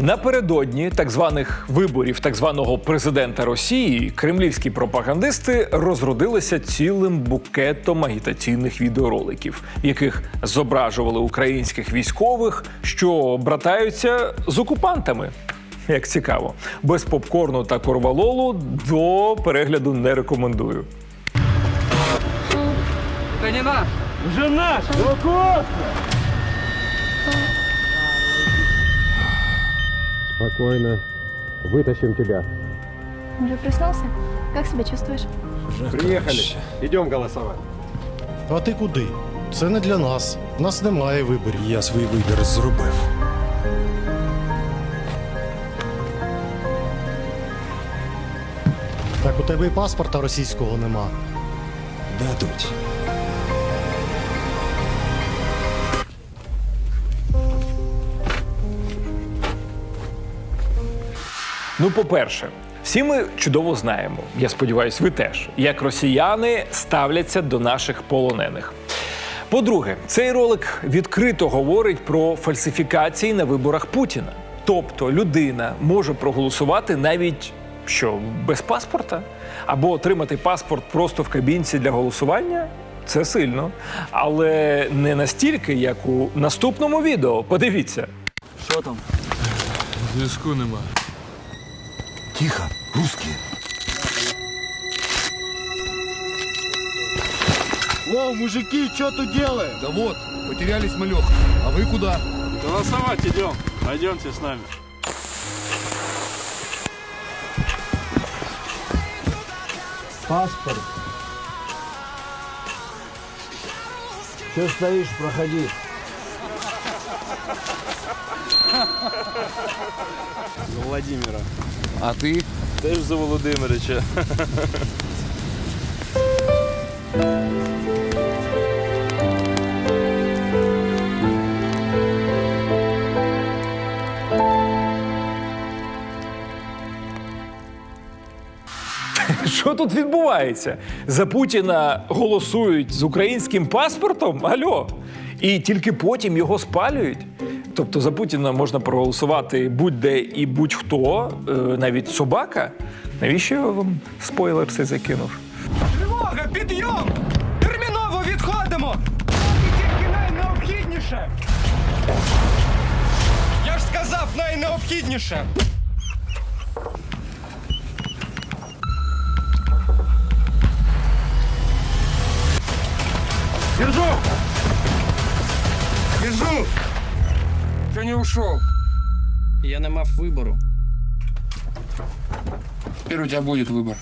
Напередодні так званих виборів так званого президента Росії кремлівські пропагандисти розродилися цілим букетом агітаційних відеороликів, в яких зображували українських військових, що братаються з окупантами. Як цікаво, без попкорну та корвалолу до перегляду не рекомендую. Это не наш. Спокойно. Вытащим тебя. Уже проснулся? Как себя чувствуешь? Приехали. Идем голосовать. А ти куди? Це не для нас. У нас немає виборів. Я свій вибір зробив. Так у тебе і паспорта російського нема. Дадуть. Ну, по-перше, всі ми чудово знаємо, я сподіваюся, ви теж, як росіяни ставляться до наших полонених. По-друге, цей ролик відкрито говорить про фальсифікації на виборах Путіна. Тобто людина може проголосувати навіть що без паспорта, або отримати паспорт просто в кабінці для голосування. Це сильно, але не настільки, як у наступному відео. Подивіться. Що там? Зв'язку нема. Тихо, русские. О, мужики, що тут делаем? Да вот, потерялись мы, Леха. А вы куда? Голосовать идем. Пойдемте с нами. Паспорт. Че стоишь, проходи. Владимира. А ти? Теж за Володимирича. Що тут відбувається? За Путіна голосують з українським паспортом? Альо. І тільки потім його спалюють. Тобто за Путіна можна проголосувати будь-де і будь-хто, е, навіть собака. Навіщо я вам спойлер цей закинув? Тривога, підйом! Терміново відходимо! І тільки найнеобхідніше! Я ж сказав найнеобхідніше! Держу! Держу! Що не ушов? Я не мав вибору. Тепер у тебе буде вибір.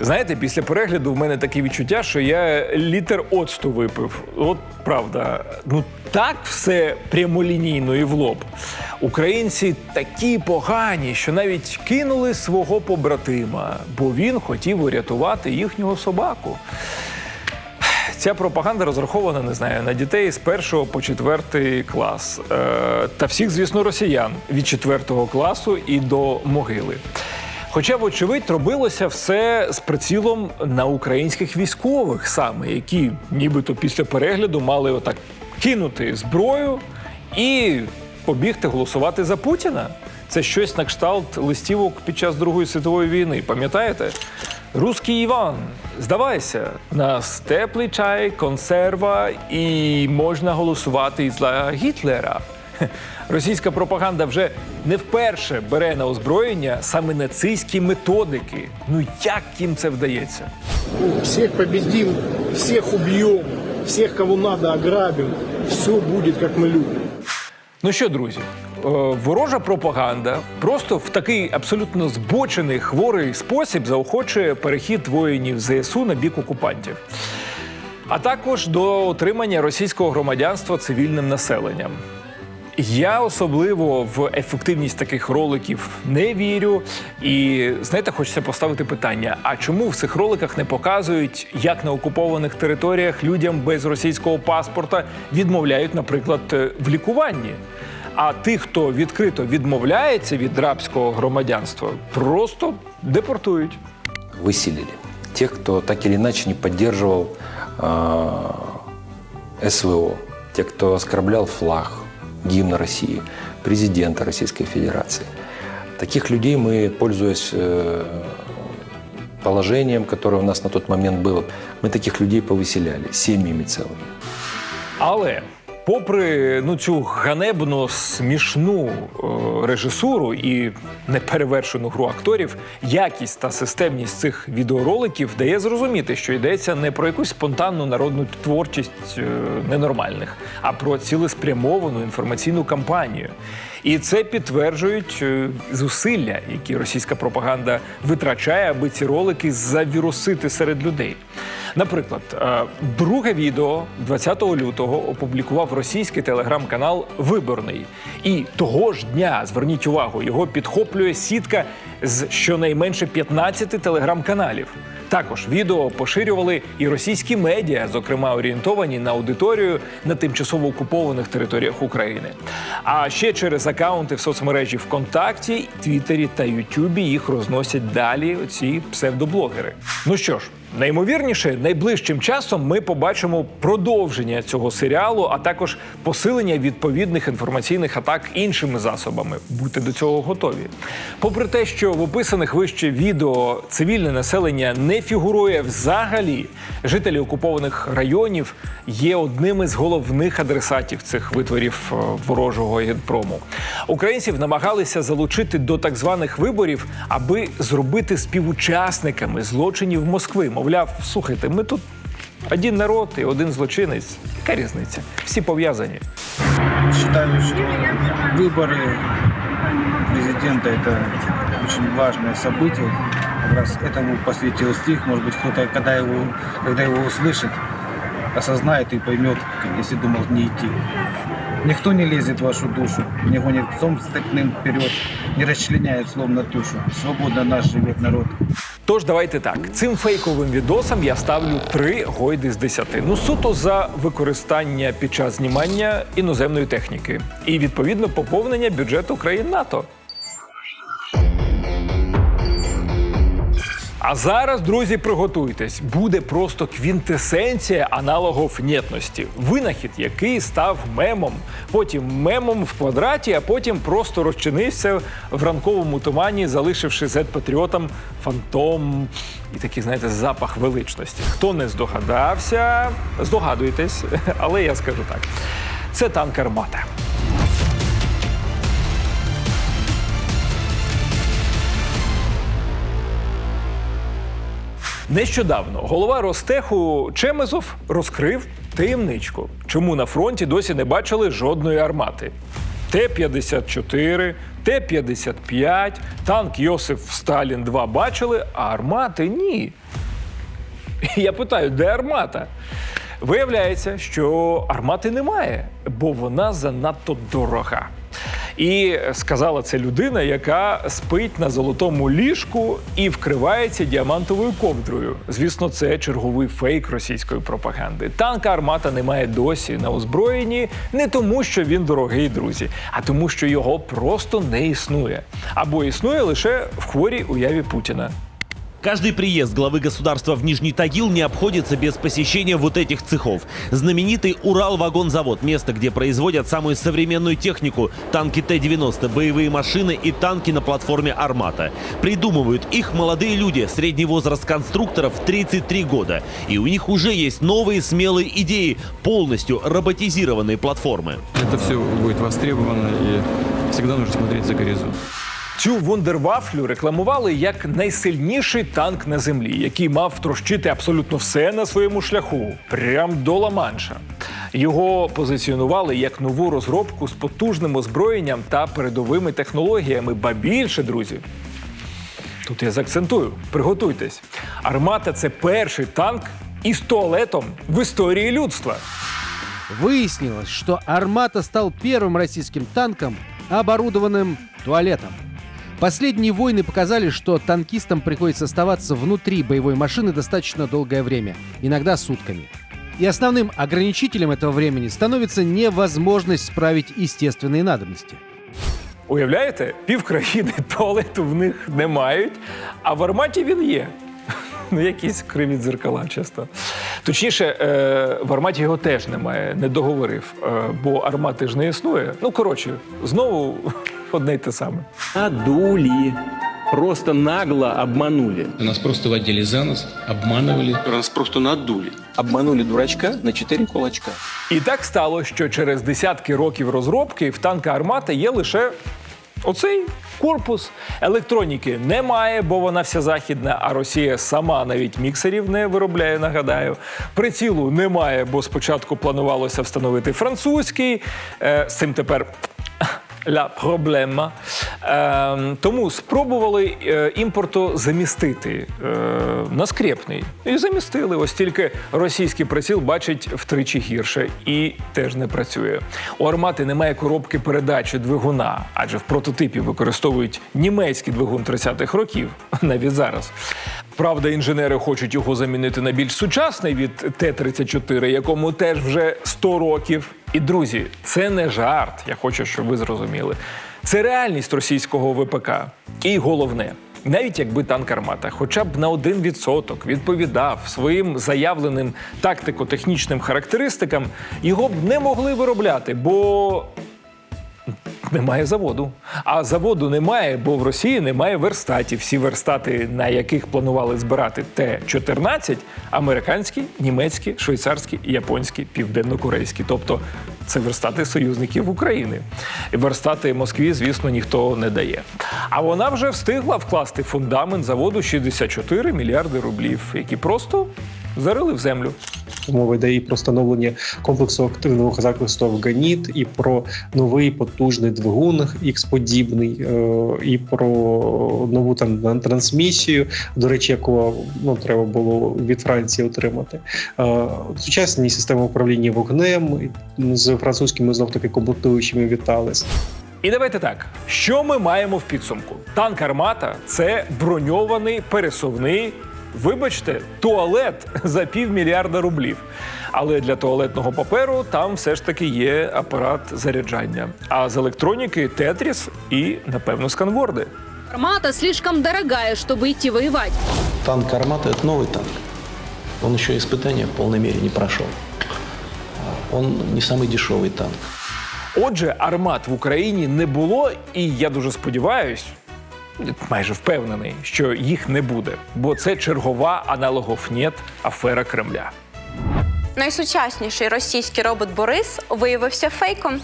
Знаєте, після перегляду в мене таке відчуття, що я літр оцту випив. От правда, ну так все прямолінійно і в лоб. Українці такі погані, що навіть кинули свого побратима, бо він хотів урятувати їхнього собаку. Ця пропаганда розрахована, не знаю, на дітей з першого по четвертий клас. Е, та всіх, звісно, росіян від четвертого класу і до могили. Хоча, вочевидь, робилося все з прицілом на українських військових саме, які нібито після перегляду мали отак кинути зброю і побігти голосувати за Путіна. Це щось на кшталт листівок під час Другої світової війни. Пам'ятаєте? Руський Іван, здавайся, нас теплий чай, консерва і можна голосувати і за Гітлера. Російська пропаганда вже не вперше бере на озброєння саме нацистські методики. Ну як їм це вдається? Всех победим, всех убьем, всех, кого надо, ограбим. Все будет, как мы любим. Ну що, друзі, ворожа пропаганда просто в такий абсолютно збочений хворий спосіб заохочує перехід воїнів ЗСУ на бік окупантів. А також до отримання російського громадянства цивільним населенням. Я особливо в ефективність таких роликів не вірю. І знаєте, хочеться поставити питання: а чому в цих роликах не показують, як на окупованих територіях людям без російського паспорта відмовляють, наприклад, е, в лікуванні? А тих, хто відкрито відмовляється від рабського громадянства, просто депортують. выселили. Тех, кто так или иначе не поддерживал э, СВО, тех, кто оскорблял флаг, гимна России, президента Российской Федерации. Таких людей мы, пользуясь э, положением, которое у нас на тот момент было, мы таких людей повыселяли семьями целыми. Але попри ну цю ганебно смішну е, режисуру і неперевершену гру акторів, якість та системність цих відеороликів дає зрозуміти, що йдеться не про якусь спонтанну народну творчість е, ненормальних, а про цілеспрямовану інформаційну кампанію. І це підтверджують е, зусилля, які російська пропаганда витрачає, аби ці ролики завірусити серед людей. Наприклад, е, друге відео 20 лютого опублікував російський телеграм-канал Виборний. І того ж дня, зверніть увагу, його підхоплює сітка з щонайменше 15 телеграм-каналів. Також відео поширювали і російські медіа, зокрема орієнтовані на аудиторію на тимчасово окупованих територіях України. А ще через акаунти в соцмережі ВКонтакті, Твіттері та Ютубі їх розносять далі ці псевдоблогери. Ну що ж. Найімовірніше, найближчим часом ми побачимо продовження цього серіалу, а також посилення відповідних інформаційних атак іншими засобами. Будьте до цього готові. Попри те, що в описаних вище відео цивільне населення не фігурує взагалі, жителі окупованих районів є одним із головних адресатів цих витворів е, ворожого генпрому. Українців намагалися залучити до так званих виборів, аби зробити співучасниками злочинів Москви. Мовляв, слухайте, ми тут один народ і один злочинець. Яка різниця? Всі пов'язані. Считаю, что выборы президента это очень важное событие. Как раз этому посвятил стих. Может быть, кто-то, когда его, когда его услышит, осознает и поймет, если думал не идти. Никто не лезет в вашу душу, не гонит псом степным вперед, не расчленяет словно тушу. Свободно наш живет народ. Тож давайте так. Цим фейковим відосам я ставлю три гойди з десяти. Ну суто за використання під час знімання іноземної техніки і відповідно поповнення бюджету країн НАТО. А зараз, друзі, приготуйтесь. Буде просто квінтесенція аналогов нєтності. Винахід, який став мемом, потім мемом в квадраті, а потім просто розчинився в ранковому тумані, залишивши зет-патріотам фантом і такий, знаєте, запах величності. Хто не здогадався, здогадуйтесь, але я скажу так: це танк армата. Нещодавно голова Ростеху Чемезов розкрив таємничку, чому на фронті досі не бачили жодної армати. Т-54, Т-55, танк Йосиф Сталін 2 бачили, а армати ні. Я питаю, де армата? Виявляється, що армати немає, бо вона занадто дорога. І сказала це людина, яка спить на золотому ліжку і вкривається діамантовою ковдрою. Звісно, це черговий фейк російської пропаганди. Танка армата немає досі на озброєнні не тому, що він дорогий, друзі, а тому, що його просто не існує. Або існує лише в хворій уяві Путіна. Каждый приезд главы государства в Нижний Тагил не обходится без посещения вот этих цехов. Знаменитый Урал-вагонзавод – место, где производят самую современную технику – танки Т-90, боевые машины и танки на платформе «Армата». Придумывают их молодые люди, средний возраст конструкторов – 33 года. И у них уже есть новые смелые идеи – полностью роботизированные платформы. Это все будет востребовано и всегда нужно смотреть за горизонт. Цю вундервафлю рекламували як найсильніший танк на землі, який мав трощити абсолютно все на своєму шляху, прям до Ла-Манша. Його позиціонували як нову розробку з потужним озброєнням та передовими технологіями. Ба більше, друзі. Тут я заакцентую. Приготуйтесь. Армата це перший танк із туалетом в історії людства. Выяснилось, что «Армата» стал первым российским танком, оборудованным туалетом. Последние войны показали, что танкистам приходится оставаться внутри боевой машины достаточно долгое время, иногда сутками. И основным ограничителем этого времени становится невозможность справить естественные надобности. Уявляєте, півкраїни туалету в них не мають, а в арматі він є. Ну, якісь криві дзеркала часто. Точніше, е, в арматі його теж немає, не договорив, е, бо армати ж не існує. Ну, коротше, знову одне й те саме. Надули. Просто нагло обманули. Нас просто водили за нос, обманывали. Нас просто надули. Обманули дурачка на 4 кулачка. І так стало, що через десятки років розробки в танка армата є лише оцей корпус. Електроніки немає, бо вона вся західна, а Росія сама навіть міксерів не виробляє, нагадаю. Прицілу немає, бо спочатку планувалося встановити французький. Е, з цим тепер. Ля проблема. Е, тому спробували е, імпорту замістити е, на скрепний. І замістили. Ось тільки російський приціл бачить втричі гірше і теж не працює. У армати немає коробки передачі двигуна, адже в прототипі використовують німецький двигун 30-х років, навіть зараз. Правда, інженери хочуть його замінити на більш сучасний від Т-34, якому теж вже 100 років. І друзі, це не жарт. Я хочу, щоб ви зрозуміли. Це реальність російського ВПК. І головне. Навіть якби танк армата хоча б на 1% відповідав своїм заявленим тактико-технічним характеристикам, його б не могли виробляти, бо немає заводу. А заводу немає, бо в Росії немає верстатів. Всі верстати, на яких планували збирати Т-14, американські, німецькі, швейцарські, японські, південно-корейські. Тобто це верстати союзників України. Верстати Москві, звісно, ніхто не дає. А вона вже встигла вкласти фундамент заводу 64 мільярди рублів, які просто зарили в землю. Мова йде і про встановлення комплексу активного захисту Афганіт, і про новий потужний двигун X-подібний, е, і про нову там трансмісію, до речі, яку ну, треба було від Франції отримати. Е, Сучасні системи управління вогнем з французькими знов таки комплектуючими вітались. І давайте так, що ми маємо в підсумку? Танк Армата це броньований пересувний. Вибачте, туалет за півмільярда рублів. Але для туалетного паперу там все ж таки є апарат заряджання. А з електроніки Тетріс і, напевно, сканворди. Армата слишком дорогая, чтобы идти воевать. Танк «Армата» — это новый танк. Он еще испытания в полной мере не прошел. Он не самый дешевый танк. Отже, армат в Україні не було, і я дуже сподіваюсь, майже впевнений, що їх не буде, бо це чергова аналогов нет афера Кремля. Найсучасніший російський робот Борис виявився фейком.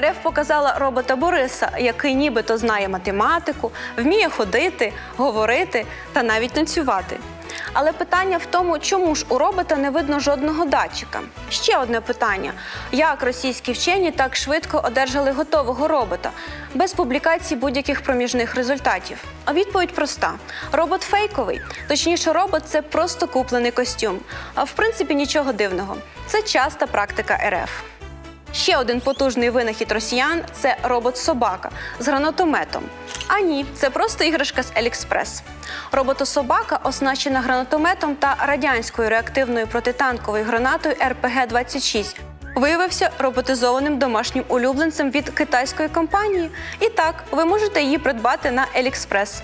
РФ показала робота Бориса, який нібито знає математику, вміє ходити, говорити та навіть танцювати. Але питання в тому, чому ж у робота не видно жодного датчика. Ще одне питання: як російські вчені так швидко одержали готового робота без публікації будь-яких проміжних результатів? А відповідь проста: робот фейковий. Точніше, робот це просто куплений костюм. А в принципі нічого дивного. Це часта практика РФ. Ще один потужний винахід росіян це робот-собака з гранатометом. А ні, це просто іграшка з Елікспрес. Роботособака оснащена гранатометом та радянською реактивною протитанковою гранатою РПГ-26. Виявився роботизованим домашнім улюбленцем від китайської компанії. І так, ви можете її придбати на Елікспрес.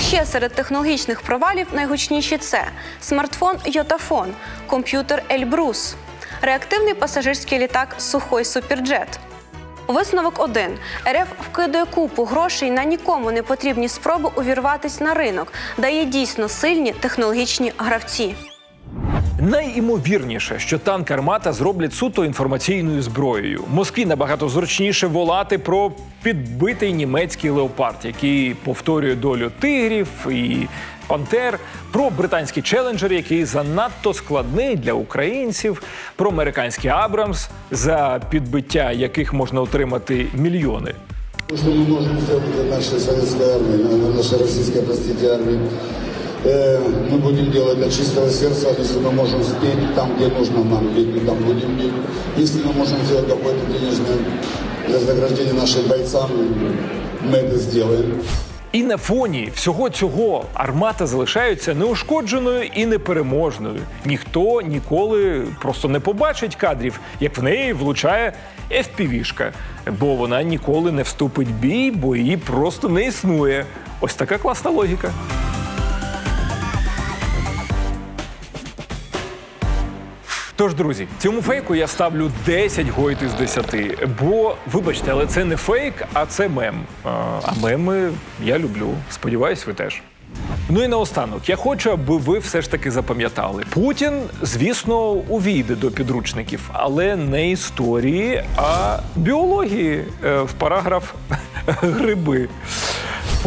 Ще серед технологічних провалів найгучніші це смартфон Йотафон, комп'ютер Ельбрус, реактивний пасажирський літак Сухой Суперджет. Висновок 1. РФ вкидає купу грошей на нікому не потрібні спроби увірватись на ринок, де є дійсно сильні технологічні гравці. Найімовірніше, що танк Армата зроблять суто інформаційною зброєю. Москві набагато зручніше волати про підбитий німецький леопард, який повторює долю тигрів і пантер, про британський челенджер, який занадто складний для українців, про американський Абрамс, за підбиття яких можна отримати мільйони. Что мы можем сделать для нашей советской армии, для нашей российской, простите, армии? Э, Мы будем делать от чистого сердца, если мы можем спеть там, где нужно нам петь, мы там будем петь. Если мы можем сделать какое-то денежное вознаграждение нашим бойцам, мы это сделаем. І на фоні всього цього армата залишається неушкодженою і непереможною. Ніхто ніколи просто не побачить кадрів, як в неї влучає FPV-шка, бо вона ніколи не вступить в бій, бо її просто не існує. Ось така класна логіка. Тож, друзі, цьому фейку я ставлю 10 гойт із 10. Бо, вибачте, але це не фейк, а це мем. А, меми я люблю. Сподіваюсь, ви теж. Ну і наостанок, я хочу, аби ви все ж таки запам'ятали. Путін, звісно, увійде до підручників, але не історії, а біології е, в параграф гриби.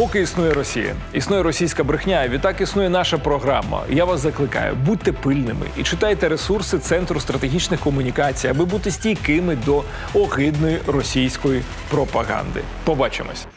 Поки існує Росія, існує російська брехня, відтак існує наша програма. Я вас закликаю, будьте пильними і читайте ресурси Центру стратегічних комунікацій, аби бути стійкими до огидної російської пропаганди. Побачимось.